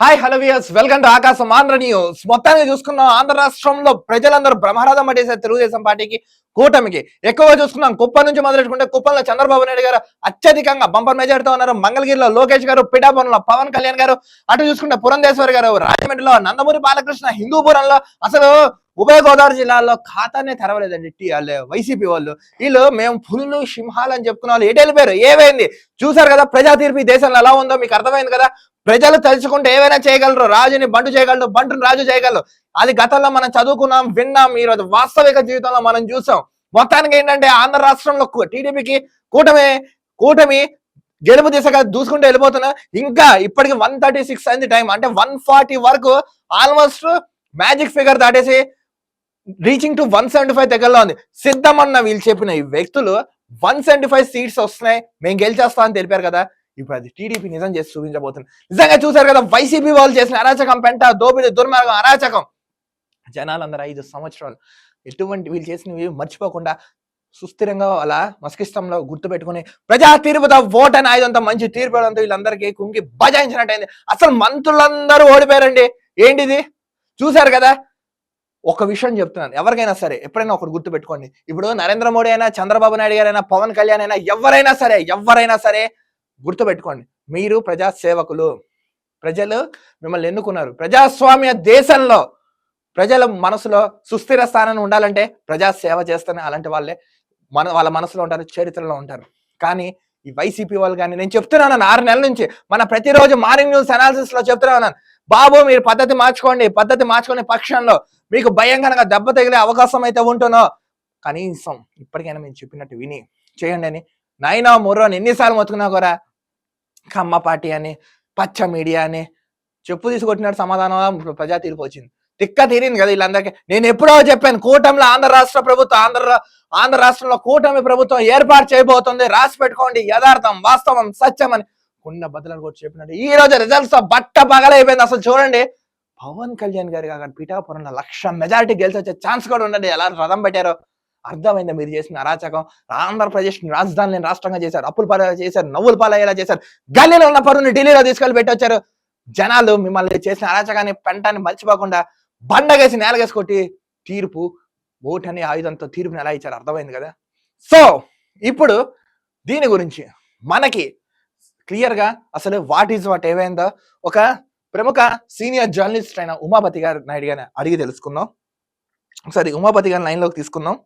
Hi hello viewers welcome to Aakasam Andhra news మొత్తానికి చూసుకున్నాం ఆంధ్ర రాష్ట్రంలో ప్రజలందరూ బ్రహ్మరథం పట్టేసే తెలుగుదేశం పార్టీకి కూటమికి. ఎక్కువగా చూసుకున్నాం కుప్పం నుంచి మొదలెట్టుకుంటే కుప్పంలో చంద్రబాబు నాయుడు గారు అత్యధికంగా బంపర్ మెజార్టీతో ఉన్నారు. మంగళగిరిలో లోకేష్ గారు పిఠాపురంలో పవన్ కళ్యాణ్ గారు. అటు చూసుకుంటే పురంధేశ్వరి గారు రాజమండ్రిలో నందమూరి బాలకృష్ణ హిందూపురంలో అసలు ఉభయ గోదావరి జిల్లాలో ఖాతానే తెరవలేదండి టీ వాళ్ళు వైసీపీ వాళ్ళు. వీళ్ళు మేము పులులు సింహాలు అని చెప్పుకున్న వాళ్ళు ఎటు వెళ్ళిపోయారు ఏమైంది? చూసారు కదా ప్రజా తీర్పు దేశంలో ఎలా ఉందో మీకు అర్థమైంది కదా? ప్రజలు తలుచుకుంటే ఏవైనా చేయగలరు? రాజుని బంటు చేయగలరు బంటుని రాజు చేయగలరు. అది గతంలో మనం చదువుకున్నాం విన్నాం ఈరోజు వాస్తవిక జీవితంలో మనం చూసాం. మొత్తానికి ఏంటంటే ఆంధ్ర రాష్ట్రంలో టీడీపీకి కూటమి కూటమి గెలుపు దిశగా దూసుకుంటూ వెళ్ళిపోతున్నా. ఇంకా ఇప్పటికి వన్ థర్టీ సిక్స్ అయింది టైం. అంటే వన్ ఫార్టీ వరకు ఆల్మోస్ట్ మ్యాజిక్ ఫిగర్ దాటేసి reaching to one seventy five దగ్గరలో ఉంది. సిద్ధమన్న వీళ్ళు చెప్పిన ఈ వ్యక్తులు వన్ సెవెంటీ ఫైవ్ సీట్స్ వస్తున్నాయి. మేము గెలిచేస్తా అని తెలిపారు కదా. ఇప్పుడు అది టీడీపీ నిజం చేసి చూపించబోతుంది. నిజంగా చూసారు కదా వైసీపీ వాళ్ళు చేసిన అరాచకం పెంట దోపిడి దుర్మార్గం అరాచకం. జనాలందరూ ఐదు సంవత్సరాలు ఎటువంటి వీళ్ళు చేసినవి మర్చిపోకుండా సుస్థిరంగా అలా మస్కిష్టంలో గుర్తుపెట్టుకుని ప్రజా తీర్పుతో ఓట్ అని ఐదంతా మంచి తీర్పు వీళ్ళందరికీ కుంగి బజాయించినట్టయింది. అసలు మంత్రులందరూ ఓడిపోయారండి. ఏంటిది? చూసారు కదా ఒక విషయం చెప్తున్నాను. ఎవరికైనా సరే ఎప్పుడైనా ఒకటి గుర్తు పెట్టుకోండి ఇప్పుడు నరేంద్ర మోడీ అయినా చంద్రబాబు నాయుడు గారైనా పవన్ కళ్యాణ్ అయినా ఎవరైనా సరే ఎవరైనా సరే గుర్తుపెట్టుకోండి. మీరు ప్రజా సేవకులు ప్రజలు మిమ్మల్ని ఎన్నుకున్నారు. ప్రజాస్వామ్య దేశంలో ప్రజల మనసులో సుస్థిర స్థానం ఉండాలంటే ప్రజా సేవ చేస్తేనే అలాంటి వాళ్ళే మన వాళ్ళ మనసులో ఉంటారు చరిత్రలో ఉంటారు. కానీ ఈ వైసీపీ వాళ్ళు కానీ నేను చెప్తున్నాను ఆరు నెలల నుంచి. మన ప్రతిరోజు మార్నింగ్ న్యూస్ అనాలిసిస్లో చెప్తున్నాను. బాబు మీరు పద్ధతి మార్చుకోండి. పద్ధతి మార్చుకునే పక్షంలో మీకు భయంకరంగా దెబ్బ తగిలే అవకాశం అయితే ఉంటుందో కనీసం ఇప్పటికైనా మేము చెప్పినట్టు విని చేయండి అని. నైనా ముర్రో అని ఎన్నిసార్లు మొత్తుకున్నా కూడా కమ్మ పార్టీ అని పచ్చ మీడియా అని చెప్పు తీసుకొట్టినట్టు సమాధానం ప్రజా తీర్పు వచ్చింది. తిక్క తీరింది కదా వీళ్ళందరికీ. నేను ఎప్పుడో చెప్పాను కూటమిలో ఆంధ్ర రాష్ట్ర ప్రభుత్వం ఆంధ్ర ఆంధ్ర రాష్ట్రంలో కూటమి ప్రభుత్వం ఏర్పాటు చేయబోతుంది. రాసి పెట్టుకోండి. యథార్థం వాస్తవం సత్యం అని. ఉన్న బదులను కూడా చెప్పినట్టు. ఈ రోజు రిజల్ట్స్ బట్ట పగలైపోయింది. అసలు చూడండి. పవన్ కళ్యాణ్ గారు అక్కడ పిఠాపురంలో లక్ష మెజారిటీ గెలిచి వచ్చే ఛాన్స్ కూడా ఉండండి ఎలా రథం పెట్టారో అర్థమైంది మీరు చేసిన అరాచకం? ఆంధ్రప్రదేశ్ రాజధాని రాష్ట్రంగా చేశారు అప్పుల పాల చేశారు నవ్వుల పాలయ్యేలా చేశారు గల్లీలో ఉన్న పరువుని ఢిల్లీలో తీసుకెళ్ళి పెట్టొచ్చారు. జనాలు మిమ్మల్ని చేసిన అరాచకాన్ని పెంటాన్ని మర్చిపోకుండా బండగేసి నేలగేసి కొట్టి తీర్పు ఓటు అనే ఆయుధంతో తీర్పుని ఎలా ఇచ్చారు? అర్థమైంది కదా? సో ఇప్పుడు దీని గురించి మనకి క్లియర్గా అసలు వాట్ ఈజ్ వాట్ ఏమైందో ఒక ప్రముఖ సీనియర్ జర్నలిస్ట్ అయిన ఉమాపతి గారు నాయుడు గారిని అడిగి తెలుసుకుందాం. ఒకసారి ఉమాపతి గారిని line లోకి తీసుకుందాం.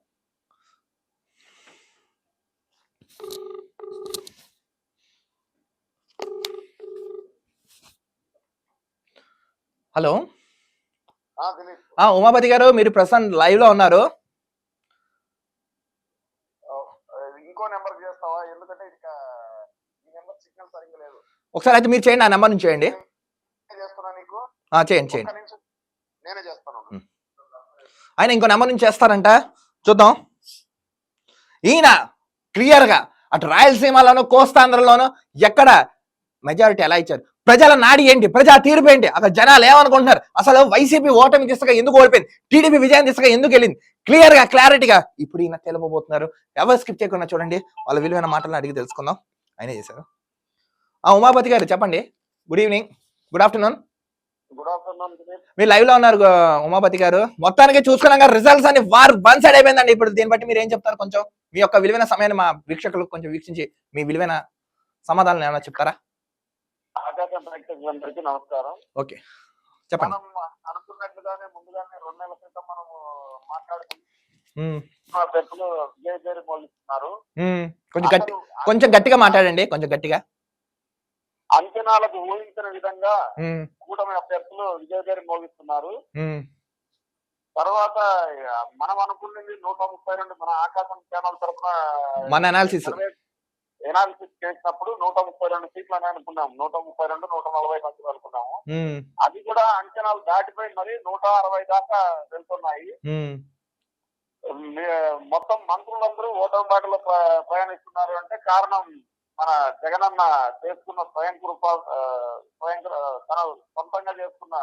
హలో. ఉమాపతి గారు మీరు ప్రస్తుతం లైవ్లో ఉన్నారు. ఇంకో నెంబర్ చేస్తావా? ఎందుకంటే ఇది కా- ఈ నెంబర్ సిగ్నల్ సరిగ్గా లేదు. ఒకసారి అయితే మీరు చేయండి ఆ నెంబర్ నుంచి చేయండి నేనే చేస్తున్నా నీకు ఆ, చేయండి చేయండి. నేనే చేస్తాను. ఆయన ఇంకో నెంబర్ నుంచి చేస్తారంట. చూద్దాం. ఈయన క్లియర్గా అటు రాయలసీమలోను కోస్తాంధ్రలోను ఎక్కడ మెజారిటీ ఎలా ఇచ్చారు. ప్రజల నాడి ఏంటి? ప్రజా తీర్పు ఏంటి? అక్కడ జనాలు ఏమనుకుంటున్నారు? అసలు వైసీపీ ఓటమి దిశగా ఎందుకు ఓడిపోయింది? టీడీపీ విజయం దిశగా ఎందుకు వెళ్ళింది? క్లియర్గా క్లారిటీగా ఇప్పుడు ఈయన తెలుపబోతున్నారు. ఎవరు స్కిప్ చేయకుండా చూడండి. వాళ్ళ విలువైన మాటలను అడిగి తెలుసుకుందాం. ఆయనే చేశారు. ఆ ఉమాపతి గారు చెప్పండి. గుడ్ ఈవినింగ్ గుడ్ ఆఫ్టర్నూన్ మీరు లైవ్లో ఉన్నారు ఉమాపతి గారు. మొత్తానికి చూసుకున్నాక రిజల్ట్స్ అని వార్ వన్ సైడ్ అయిపోయిందండి. ఇప్పుడు దీన్ని బట్టి మీరు ఏం చెప్తారు కొంచెం? మీ యొక్క విలువైన సమయాన్ని మా వీక్షకులకు కొంచెం వీక్షించి మీ విలువైన సమాధానం ఏమైనా చెప్తారా? నమస్కారం. ఓకే. చెప్పండి. అనుకున్నట్లుగానే ముందుగానే రెండు నెలల క్రితం మనం కొంచెం గట్టిగా మాట్లాడండి. కొంచెం గట్టిగా. అంచనాలకు ఊహించిన విధంగా కూటమి అభ్యర్థులు విజయ పేరు మోగిస్తున్నారు తర్వాత మనం అనుకున్నది నూట ముప్పై రెండు మన ఆకాశం ఛానల్ తరఫున మన అనాలిసిస్ ఎనాలిసిస్ చేసినప్పుడు నూట ముప్పై రెండు సీట్లు అని అనుకున్నాం. నూట ముప్పై రెండు నూట నలభై మంది అనుకున్నాము. అది కూడా అంచనాలు దాటిపోయి మరి నూట అరవై దాకా వెళ్తున్నాయి. మొత్తం మంత్రులందరూ ఓటమి బాటలో ప్ర- ప్రయాణిస్తున్నారు అంటే కారణం మన జగనన్న చేసుకున్న స్వయం కృప స్వయం తన సొంతంగా చేసుకున్న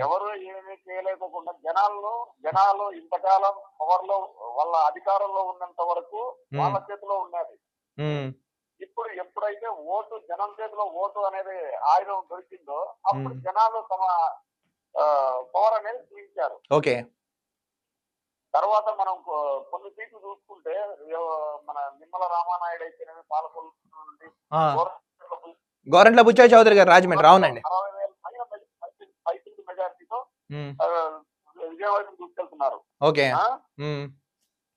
ఎవరు ఏమీ చేయలేకోకుండా జనాల్లో జనాలు ఇంతకాలం పవర్లో వాళ్ళ అధికారంలో ఉన్నంత వరకు వాళ్ళ చేతిలో ఉన్నది ఇప్పుడు ఎప్పుడైతే ఓటు జనం చేతిలో ఓటు అనేది ఆయుధం దొరికిందో అప్పుడు. జనాలు తమ పవర్ అనేది చూపించారు ఓకే. తర్వాత మనం కొన్ని సీట్లు చూసుకుంటే మన నిమ్మల రామానాయుడు అయితేనేమి పాలకొల్లు నుండి గోరంట్ల బుచ్చయ్య చౌదరి గారు రాజమండ్రి అవునండి మెజార్టీతో విజయవాడకు తీసుకెళ్తున్నారు. ఓకే.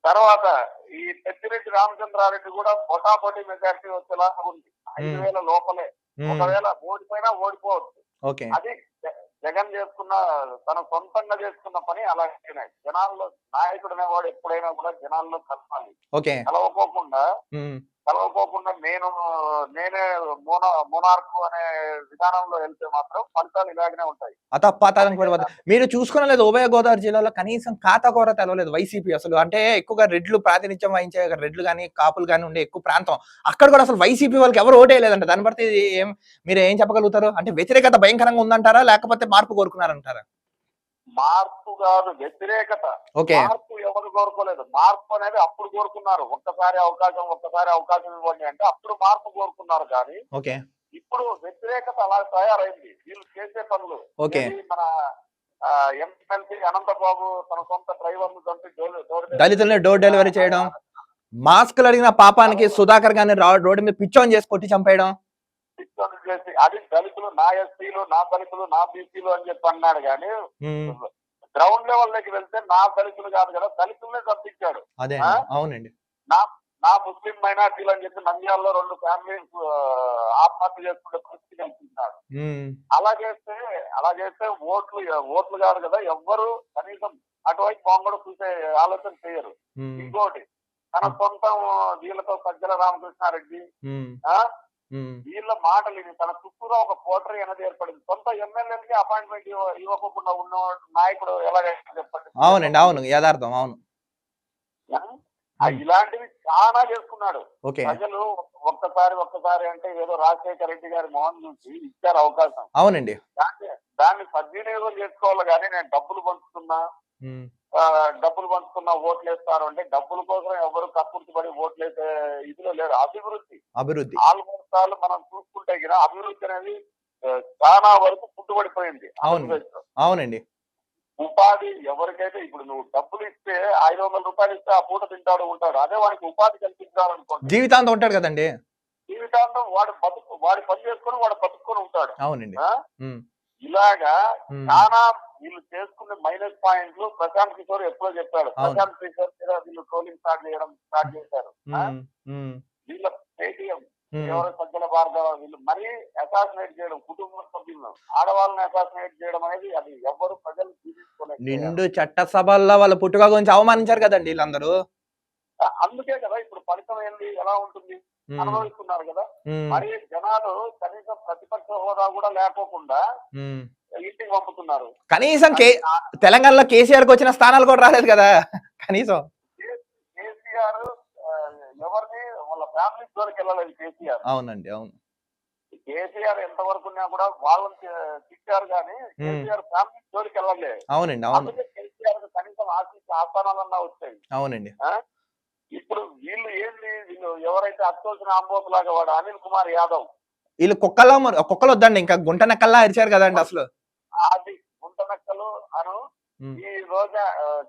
తర్వాత ఈ పెద్దిరెడ్డి రామచంద్రారెడ్డి కూడా పొటాపొటి మెజార్టీ వచ్చేలాగా ఉంది. ఐదు. వేల లోపలే. ఒకవేళ ఓడిపోయినా ఓడిపోవచ్చు. అది జగన్ చేసుకున్న తన సొంతంగా చేసుకున్న పని అలాగే జనాల్లో నాయకుడు అనేవాడు ఎప్పుడైనా కూడా జనాల్లో కలవాలి ఓకే. కలవకోకుండా కలవకోకుండా నేను నేనే మోనా మోనార్కు అనే విధానంలో వెళ్తే మాత్రం ఫలితాలు ఇలాగనే ఉంటాయి. అతపాతాలను మీరు చూసుకున్నలేదు ఉభయ గోదావరి జిల్లాలో కనీసం ఖాతా కూర తెలవలేదు వైసీపీ అసలు. అంటే ఎక్కువగా రెడ్లు ప్రాతినిధ్యం వహించే రెడ్లు కానీ కాపులు కానీ ఉండే ఎక్కువ ప్రాంతం. అక్కడ కూడా అసలు వైసీపీ వాళ్ళకి ఎవరు ఓటేయలేదంట. దాన్ని బట్టి ఏం మీరు ఏం చెప్పగలుగుతారు? అంటే వ్యతిరేకత భయంకరంగా ఉందంటారా? లేకపోతే మార్పు కోరుకున్నారంటారా? మార్పు కాదు వ్యతిరేకత. మార్పు ఎవరు కోరుకోలేదు. మార్పు అనేది అప్పుడు కోరుకున్నారు. ఒక్కసారి అవకాశం ఒక్కసారి అవకాశం ఇవ్వండి అంటే అప్పుడు మార్పు కోరుకున్నారు కానీ ఓకే. ఇప్పుడు వ్యతిరేకత అలా తయారైంది. వీళ్ళు చేసే పనులు. మన ఎమ్మెల్సీ అనంతబాబు తన సొంత డ్రైవర్లు చంపి డోర్- డోర్ డెలివరీ దళితుల్ని డోర్ డెలివరీ చేయడం మాస్కులు అడిగిన పాపానికి సుధాకర్ గారిని రోడ్డు మీద పిచ్చోన్ చేసి కొట్టి చంపేయడం. పిచ్చోళ్ళు చేసి అది దళితులు నా ఎస్సీలు నా దళితులు నా బీసీలు అని చెప్పి అన్నాడు కానీ గ్రౌండ్ లెవెల్లోకి వెళ్తే నా దళితులు కాదు కదా దళితులనే ఆ? అవునండి. నా నా ముస్లిం మైనార్టీలు అని చెప్పి నంద్యాలలో రెండు ఫ్యామిలీస్ ఆత్మహత్య చేసుకునే పరిస్థితి ఉమ్, అలా చేస్తే అలా చేస్తే ఓట్లు ఓట్లు కాదు కదా ఎవ్వరు కనీసం అటువైపు బాగుండా చూసే ఆలోచన చేయరు. ఇంకోటి తన సొంతం వీళ్ళతో సజ్జల రామకృష్ణారెడ్డి వీళ్ళ మాటలు ఇవి తన చుట్టూరా ఒక పోటరీ అనేది ఏర్పడింది. సొంత ఎమ్మెల్యేలకి అపాయింట్మెంట్ ఇవ్వకుండా ఉన్న నాయకుడు ఎలాగైనా చెప్పండి. అవునండి అవును. యథార్థం అవును. ఇలాంటివి చాలా చేసుకున్నాడు ప్రజలు ఒక్కసారి ఒక్కసారి అంటే ఏదో రాజశేఖర రెడ్డి గారి మోహన్ చూసి ఇచ్చారు అవకాశం. అవునండి. దాన్ని సద్వినియోగం చేసుకోవాలి కానీ నేను డబ్బులు పంచుతున్నా. డబ్బులు పంచుకున్నా ఓట్లు వేస్తారు అంటే డబ్బుల కోసం ఎవరు కక్కుర్తి పడి ఓట్లు వేసే ఇదిలో లేరు. అభివృద్ధి. అభివృద్ధి. ఆల్మోస్ట్ ఆల్ మనం చూసుకుంటే గిన అభివృద్ధి అనేది చాలా వరకు పుట్టుబడిపోయింది. అవునండి. ఉపాధి ఎవరికైతే ఇప్పుడు నువ్వు డబ్బులు ఇస్తే ఐదు వందల రూపాయలు ఇస్తే ఆ పూట తింటాడు ఉంటాడు. అదే వాడికి ఉపాధి కల్పించాలనుకోండి జీవితాంతం ఉంటాడు కదండి. జీవితాంతం వాడు బతుకు వాడి పని చేసుకొని వాడు బతుకుని ఉంటాడు. అవునండి. ఇలాగా చాలా వీళ్ళు చేసుకునే మైనస్ పాయింట్లు ప్రశాంత్ కిషోర్ ఎప్పుడో చెప్పాడు. ప్రశాంత్ కిషోర్ మీద వీళ్ళు ట్రోలింగ్ స్టార్ట్ చేయడం స్టార్ట్ చేశారు. వీళ్ళ పేటిఎం ఎవరు సజ్జల భార్గవ వీళ్ళు మరీ అసాసినేట్ చేయడం కుటుంబ సభ్యులను ఆడవాళ్ళని అసాసినేట్ చేయడం అనేది అది ఎవరు ప్రజలు జీవించుకోలేదు నిండు చట్టసభల్లో వాళ్ళ పుట్టుక గురించి అవమానించారు కదండి వీళ్ళందరూ. అందుకే కదా ఇప్పుడు ఫలితం ఏంది ఎలా ఉంటుంది? అనుభవిస్తున్నారు కదా. మరి జనాలు కనీసం ప్రతిపక్ష హోదా కూడా లేకోకుండా పంపుతున్నారు. కనీసం తెలంగాణలో కేసీఆర్కి వచ్చిన స్థానాలు కూడా రాలేదు కదా? కనీసం. కేసీఆర్ ఎవరిని వాళ్ళ ఫ్యామిలీ వెళ్ళలేదు కేసీఆర్. అవునండి అవును. కేసీఆర్ ఎంతవరకు ఉన్నా కూడా వాళ్ళని తిట్టారు కానీ కేసీఆర్ ఫ్యామిలీ జోలికి వెళ్ళలే. అవునండి అవును. కేసీఆర్ కనీసం ఆశించి ఆస్థానాలన్నా వచ్చాయి. అవునండి. ఇప్పుడు వీళ్ళు ఏంది? వీళ్ళు ఎవరైతే అత్యవసర ఆంబోతు లాగా వాడు అనిల్ కుమార్ యాదవ్. వీళ్ళు కుక్కలో కుక్కలు వద్దండి ఇంకా గుంట నక్కల్లా అరిచారు కదండి అసలు. అది గుంట నక్కలు అను. ఈ రోజా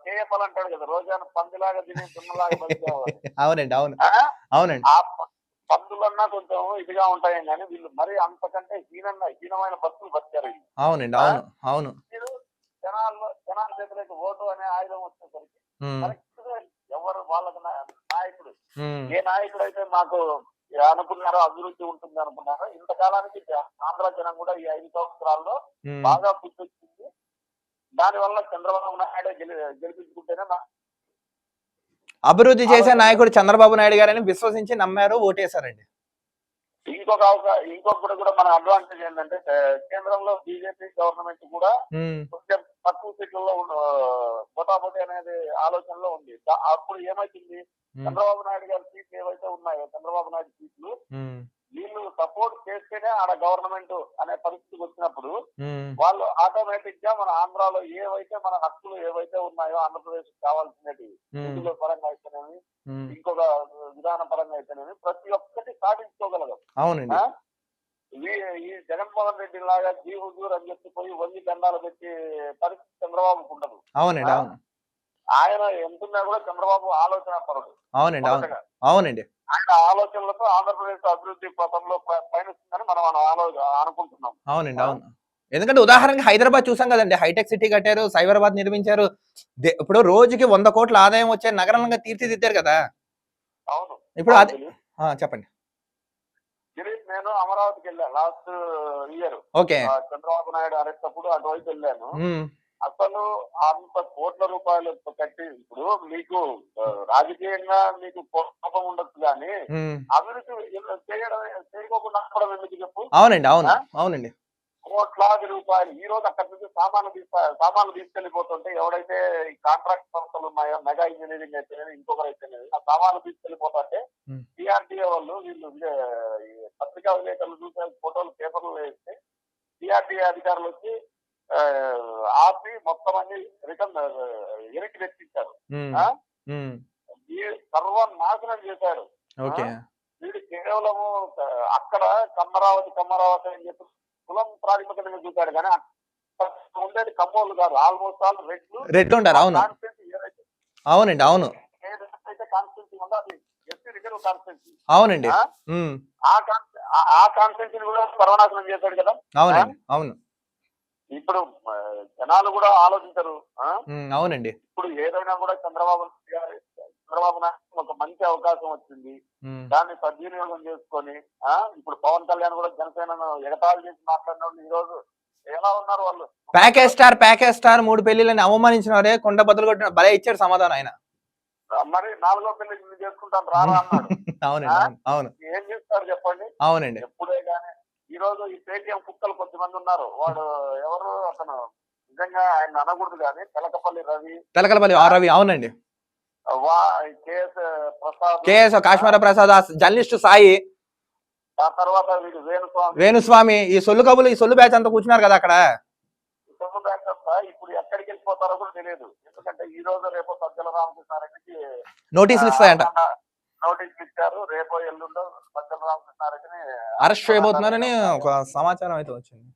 కేఎఫ్ఎల్ అంటాడు కదా రోజాను పందిలాగా తిని దున్నలాగా బతికేవాడు. అవునండి అవును? అవునండి ఆ పందులన్నా కొంచెం ఇదిగా ఉంటాయి కానీ వీళ్ళు మరి అంతకంటే హీనంగా హీనమైన బతుకులు బతికారు. అవునండి అవును అవును జనాల్లో జనాల చేతులకి ఓటు అనే ఆయుధం వచ్చేసరికి ఎవరు వాళ్ళకి నాయకుడు ఏ నాయకుడు అయితే మాకు అనుకున్నారో అభివృద్ధి ఉంటుంది అనుకున్నారో. ఇంతకాలానికి ఆంధ్ర జనం కూడా ఈ ఐదు సంవత్సరాల్లో. బాగా గుర్తొచ్చింది. దానివల్ల చంద్రబాబు నాయుడు గెలి గెలిపించుకుంటేనే అభివృద్ధి చేసే నాయకుడు చంద్రబాబు నాయుడు గారని విశ్వసించి నమ్మారు ఓటేశారండి. ఇంకొక ఇంకొకటి కూడా మన అడ్వాంటేజ్ ఏంటంటే కేంద్రంలో బీజేపీ గవర్నమెంట్ కూడా కొంచెం తక్కువ సీట్లలో పోటాపోటీ అనేది ఆలోచనలో ఉంది. అప్పుడు ఏమైతుంది? చంద్రబాబు నాయుడు గారి సీట్లు ఏవైతే ఉన్నాయో చంద్రబాబు నాయుడు సీట్లు వీళ్ళు సపోర్ట్ చేస్తేనే ఆడ గవర్నమెంట్ అనే పరిస్థితికి వచ్చినప్పుడు వాళ్ళు ఆటోమేటిక్గా మన ఆంధ్రాలో ఏవైతే మన హక్కులు ఏవైతే ఉన్నాయో ఆంధ్రప్రదేశ్ కావాల్సినవి నిధుల పరంగా అయితేనేమి. ఇంకొక విధాన పరంగా అయితేనేమి ప్రతి ఒక్కటి సాధించుకో అవునండి. ఆ? ఈ- జగన్మోహన్ రెడ్డి లాగా జీ హుజూర్ అని చెప్పి పోయి వంగి దండాలు పెట్టి పరిస్థితి చంద్రబాబుకు ఉండదు. అవునండి? అవును. ఆయన ఎంతున్నా కూడా చంద్రబాబు ఆలోచన పరుడు. అవునండి. అవునండి. ఆయన ఆలోచనలతో ఆంధ్రప్రదేశ్ అభివృద్ధి పథంలో పయనిస్తుందని మనం అనుకుంటున్నాం. అవునండి? అవును. ఎందుకంటే ఉదాహరణకి హైదరాబాద్ చూసాం కదండి హైటెక్ సిటీ కట్టారు సైబరాబాద్ నిర్మించారు. ఇప్పుడు రోజుకి వంద కోట్ల ఆదాయం వచ్చే నగరంగా తీర్చిదిద్దారు కదా. అవును. ఇప్పుడు అది చెప్పండి. నేను అమరావతికి వెళ్ళాను last year okay. Chandrababu Naidu arrest అప్పుడు అటువైపు వెళ్ళాను. అసలు అంత కోట్ల రూపాయలు కట్టి ఇప్పుడు మీకు రాజకీయంగా మీకు కోపం ఉండొచ్చు కానీ. అభివృద్ధి చేయడం చేయకోకుండా ఆపడం ఎందుకు చెప్పు అవునండి అవును? అవునండి కోట్లాది రూపాయలు ఈ రోజు అక్కడి నుంచి సామాన్లు తీసుకు సామాన్లు తీసుకెళ్ళిపోతుంటే ఎవడైతే ఈ కాంట్రాక్ట్ సంస్థలు ఉన్నాయో మెగా ఇంజనీరింగ్ అయితే ఇంకొకరు అయితే ఆ సామాన్లు తీసుకెళ్ళిపోతుంటే. సిఆర్టీఏ వాళ్ళు వీళ్ళు పత్రికా విలేకరులు చూసే ఫోటోలు పేపర్లు వేస్తే సిఆర్టీఏ అధికారులు వచ్చి ఆపి మొత్తం అన్ని రిటర్న్ వెనక్కి తెచ్చించారు ఉమ్, ఆ? ఉమ్, ఈ సర్వం నాశనం చేశారు. ఓకే. వీడు కేవలము అక్కడ కమ్మరావతి కమ్మరావతి అని చెప్పి కులం ప్రాతిపదిక మీద చూశాడు కానీ ఉండేది కమ్మోళ్ళు కాదు. ఆల్మోస్ట్ ఆల్ రెడ్లు. రెట్లు ఉంటారు అవును. అవునండి అవును. ఏదైతే కాన్స్టిట్యూన్సీ ఉందో అది ఎస్సీ రిజర్వ్ కాన్స్టిట్యూన్సీ. అవునండి. ఆ? ఉమ్, ఆ కాన్స్టి- ఆ- ఆ కాన్స్టిట్యూన్సీని కూడా సర్వనాశనం చేశాడు కదా? అవునండి అవును. ఇప్పుడు జనాలు కూడా ఆలోచించరు అవునండి. ఇప్పుడు ఏదైనా కూడా చంద్రబాబు గారి చంద్రబాబు నాయుడు ఒక మంచి అవకాశం వచ్చింది. దాన్ని సద్వినియోగం చేసుకొని ఆ? ఇప్పుడు పవన్ కళ్యాణ్ కూడా జనసేనను ఎగతాళి చేసి మాట్లాడిన ఈ రోజు ఎలా ఉన్నారు వాళ్ళు? ప్యాకేజ్ స్టార్ ప్యాకేజ్ స్టార్ మూడు పెళ్ళిళ్ళని అవమానించిన వారే కొండ బదులు కొట్టిన భలే ఇచ్చాడు సమాధానం ఆయన. మరి నాలుగో పెళ్ళి చేసుకుంటాను రారా అన్నాడు. అవునండి అవును. అవును. ఏం చేస్తారు చెప్పండి? అవునండి. ఎప్పుడే కానీ రోజు ఈ పేటీఎం కుక్కలు కొంతమంది ఉన్నారు. వాడు ఎవరు? అతను నిజంగా ఆయన అనకూడదు కానీ తెలకపల్లి రవి. తెలకలపల్లి ఆ రవి అవునండి. KS Kashmira Prasad journalist Sai. ఆ తర్వాత వీడు వేణుస్వామి. వేణుస్వామి ఈ సొల్లు కబులు ఈ సొల్లు బ్యాచ్ అంతా కూర్చున్నారు కదా అక్కడ? ఇతరులు బ్యాంక్ అంతా ఇప్పుడు ఎక్కడికి వెళ్ళిపోతారో కూడా తెలియదు. ఎందుకంటే ఈ రోజు రేపు సజ్జల రామకృష్ణారెడ్డికి నోటీసులు ఇస్తాయంట. నోటీసులు ఇచ్చారు. రేపో ఎల్లుండో అరెస్ట్ చేయబోతున్నారని ఒక సమాచారం అయితే వచ్చింది.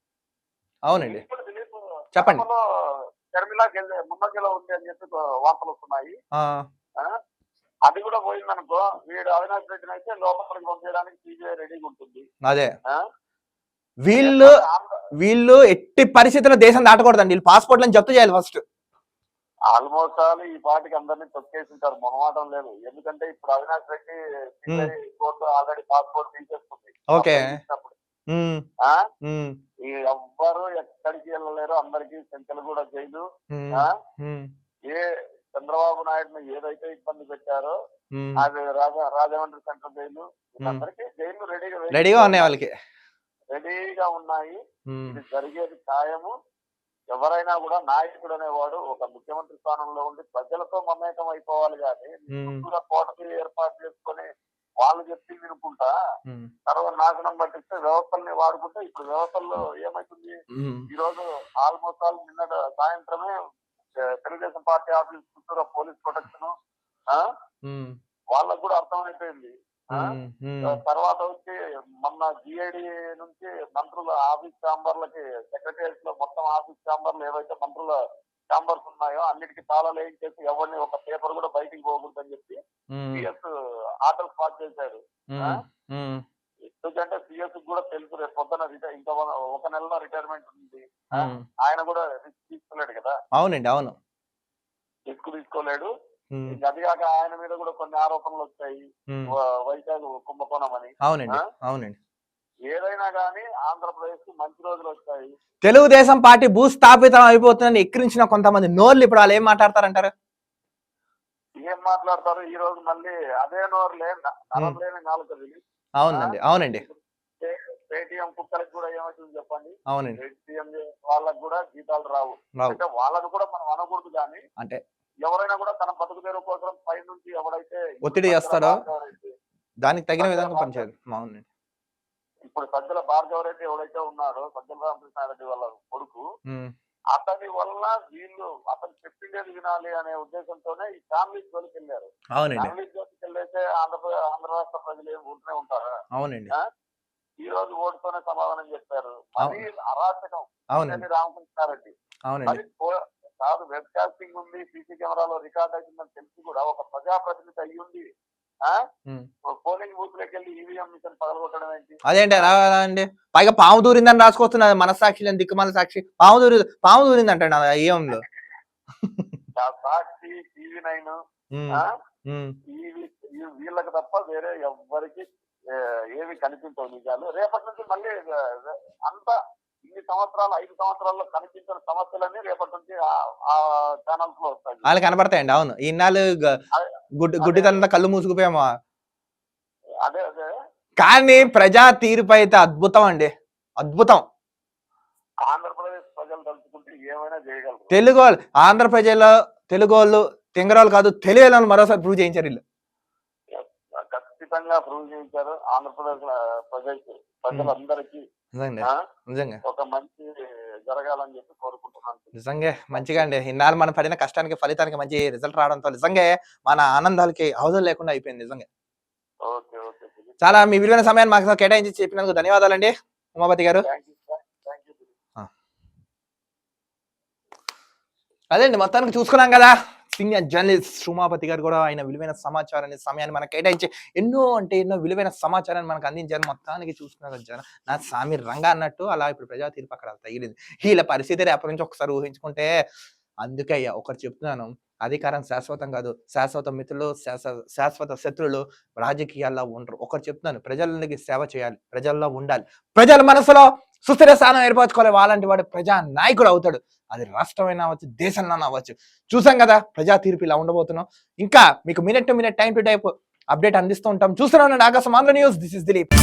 అవునండి. చెప్పండి. ఉంది అని చెప్పి వార్తలు వస్తున్నాయి? అది కూడా పోయిందనుకో వీడు అవినాష్ రెడ్డిని అయితే లోపలికి పంపించడానికి సిబిఐ రెడీగా ఉంటుంది. అదే. ఆ? వీళ్ళు వీళ్ళు ఎట్టి పరిస్థితుల్లో దేశం దాటకూడదండి. వీళ్ళు పాస్పోర్ట్లను జప్తు చేయాలి ఫస్ట్. ఆల్మోస్ట్ ఆల్ ఈ పార్టీకి అందరినీ తొక్కేసింటారు. మొహమాటం లేదు. ఎందుకంటే ఇప్పుడు Avinash Reddy court already passport తీసేస్తుంది ఓకే. ఎవ్వరు ఎక్కడికి వెళ్ళలేరు. అందరికి కూడా జైలు. ఏ చంద్రబాబు నాయుడుని ఏదైతే ఇబ్బంది పెట్టారో. అది రాజ రాజమండ్రి సెంట్రల్ జైలు. వీళ్ళందరికీ జైలు రెడీగా రెడీగా ఉన్నాయి వాళ్ళకి. రెడీగా ఉన్నాయి. ఇది జరిగేది ఖాయము. ఎవరైనా కూడా నాయకుడు అనేవాడు ఒక ముఖ్యమంత్రి స్థానంలో ఉండి ప్రజలతో మమేకం అయిపోవాలి కానీ కోటకి ఏర్పాటు చేసుకొని వాళ్ళు చెప్పింది వినుకుంటా. సర్వ నాశనం పట్టిస్తే వ్యవస్థల్ని వాడుకుంటే. ఇప్పుడు వ్యవస్థల్లో ఏమైతుంది? ఈ రోజు ఆల్మోస్ట్ ఆల్ నిన్న సాయంత్రమే తెలుగుదేశం పార్టీ ఆఫీస్ చుట్టూరా పోలీస్ ప్రొటెక్షన్ ఉమ్, వాళ్ళకు కూడా అర్థమైపోయింది ఆ? ఉమ్, ఉమ్. తర్వాత వచ్చి మొన్న జిఐడి నుంచి మంత్రుల ఆఫీస్ ఛాంబర్లకి సెక్రటరియట్లో మొత్తం ఆఫీస్ ఛాంబర్లు ఏవైతే మంత్రుల ఛాంబర్స్ ఉన్నాయో అన్నిటికీ తాళాలు వేయించేసి ఎవరిని ఒక పేపర్ కూడా బయటికి పోకూడదని చెప్పి సిఎస్ ఆర్డర్ స్టార్ట్ చేశారు. ఎందుకంటే సిఎస్ కూడా తెలుసు రేపు పొద్దున రిటైర్ ఇంకా ఒక- నెలలో రిటైర్మెంట్ ఉంది. ఆయన కూడా రిస్క్ తీసుకోలేడు కదా? అవునండి అవును. రిస్క్ తీసుకోలేడు. ఉమ్, ఇంకా అది కాక ఆయన మీద కూడా కొన్ని ఆరోపణలు వచ్చాయి. వైజాగ్ కుంభకోణం అని. అవునండి? అవునండి. ఏదైనా కానీ ఆంధ్రప్రదేశ్కి మంచి రోజులు వచ్చాయి తెలుగుదేశం పార్టీ భూస్థాపితం అయిపోతుందని ఎక్కిరించిన కొంతమంది నోర్లు ఇప్పుడు వాళ్ళు ఏం మాట్లాడతారంటారు? ఏం మాట్లాడతారు? ఈ రోజు మళ్ళీ అదే నోరు లేని నరం లేని నాలుగు అవునండి అవునండి. పేటిఎం కుక్కలకు కూడా ఏమవుతుంది చెప్పండి? అవునండి. పేటిఎం వాళ్ళకు కూడా జీతాలు రావు. అంటే వాళ్ళని కూడా మనం అనకూడదు కానీ అంటే ఎవరైనా కూడా తన బతుకు తెరువు కోసం పై నుంచి ఎవరైతే ఒత్తిడి చేస్తాడో? భార్గవరెడ్డి, దానికి తగిన విధంగా పనిచేయాలి అవునండి. ఇప్పుడు సజ్జల భార్గవరెడ్డి ఎవరైతే ఉన్నాడో సజ్జల రామకృష్ణారెడ్డి వాళ్ళ కొడుకు అతని వల్ల వీళ్ళు అతను చెప్పిండేది వినాలి అనే ఉద్దేశంతోనే ఈ ఫ్యామిలీ జోలికి వెళ్ళారు. ఫ్యామిలీ జోలికి వెళ్ళైతే ఆంధ్ర ఆంధ్ర రాష్ట్ర ప్రజలు ఏం ఉంటూనే ఉంటారా? అవునండి. ఈ రోజు ఓటుతోనే సమాధానం చెప్పారు. మరి అరాచకం. రెడ్డి రామకృష్ణారెడ్డి. అవునండి. కాదు వెబ్ కాస్టింగ్ ఉంది సీసీ కెమెరాలో రికార్డ్ అవుతుందని తెలిసి కూడా ఒక ప్రజాప్రతినిధి అయ్యుండి. పోలింగ్ బూత్లోకి వెళ్ళి ఈవీఎం మిషన్ పగలగొట్టడం ఏంటి? అదేంటి? ఎలా అండి పైగా పాము దూరిందని రాసుకొస్తున్నది మనసాక్షి లేని దిక్కుమాల సాక్షి. పాము దూరి పాము దూరింది అంటండి సాక్షి టీవీ నైన్ ఈ ఈ- వీళ్ళకి తప్ప వేరే ఎవ్వరికి ఏమి కనిపించవు నిజాలు. రేపటి నుంచి మళ్ళీ అంత ఇన్ని సంవత్సరాలు ఐదు సంవత్సరాల్లో కనిపించిన సమస్యలన్నీ రేపటి నుంచి ఆ- ఛానల్స్లో వస్తాయి. వాళ్ళు కనపడతాయండి అవును. ఇన్నాళ్ళు గుడ్డి గుడ్డితనంతా కళ్ళు మూసుకుపోయాము? కానీ ప్రజా తీర్పు అయితే అద్భుతం అండి. అద్భుతం. ఆంధ్రప్రదేశ్ ప్రజలు తలుచుకుంటే ఏమైనా చేయగలరు తెలుగు వాళ్ళు ఆంధ్ర ప్రజలు తెలుగు వాళ్ళు తింగరాలు కాదు తెలుగు వాళ్ళని మరోసారి ప్రూవ్ చేయించారు వీళ్ళు. ఖచ్చితంగా ప్రూవ్ చేయించారు ఆంధ్రప్రదేశ్ ప్రజలు ప్రజలందరికీ. నిజంగా. ఒక మంచి జరగాలని చెప్పి కోరుకుంటున్నాను. నిజంగా మంచిగా అండి. ఇన్నాళ్ళు మనం పడిన కష్టానికి ఫలితానికి మంచి రిజల్ట్ రావడంతో నిజంగా మన ఆనందాలకి అవధులు లేకుండా అయిపోయింది నిజంగా. ఓకే ఓకే చాలా మీ విలువైన సమయాన్ని మాకు కేటాయించి చెప్పినందుకు ధన్యవాదాలండి. ఉమాపతి గారు. యూ అదేండి మొత్తానికి చూసుకున్నాం కదా. సీనియర్ జర్నలిస్ట్ సుమాపతి గారు కూడా ఆయన విలువైన సమాచారాన్ని సమయాన్ని మనకు కేటాయించి ఎన్నో అంటే ఎన్నో విలువైన సమాచారాన్ని మనకు అందించారు. మొత్తానికి చూసుకున్నారు జన జనం నా సామి రంగా అన్నట్టు అలా ఇప్పుడు ప్రజా తీర్పు అక్కడ తగిలింది. వీళ్ళ పరిస్థితి రేపటి నుంచి ఒకసారి ఊహించుకుంటే అందుకే అయ్యా చెప్తున్నాను. అధికారం శాశ్వతం కాదు. శాశ్వత మిత్రులు శాశ్వత శాశ్వత శత్రులు రాజకీయాల్లో ఉండరు. ఒకరు చెప్తున్నాను. ప్రజలకి సేవ చేయాలి. ప్రజల్లో ఉండాలి. ప్రజల మనసులో సుస్థిర స్థానం ఏర్పరచుకోవాలి. వాళ్ళంటి వాడు ప్రజా నాయకుడు అవుతాడు. అది రాష్ట్రమైనా అవ్వచ్చు దేశంలో అవ్వచ్చు. చూసాం కదా ప్రజా తీర్పు ఇలా ఉండబోతున్నాం. ఇంకా మీకు minute to minute time to type update అందిస్తూ ఉంటాం. చూస్తున్నాను Aakasam Andhra news. This is Dileep.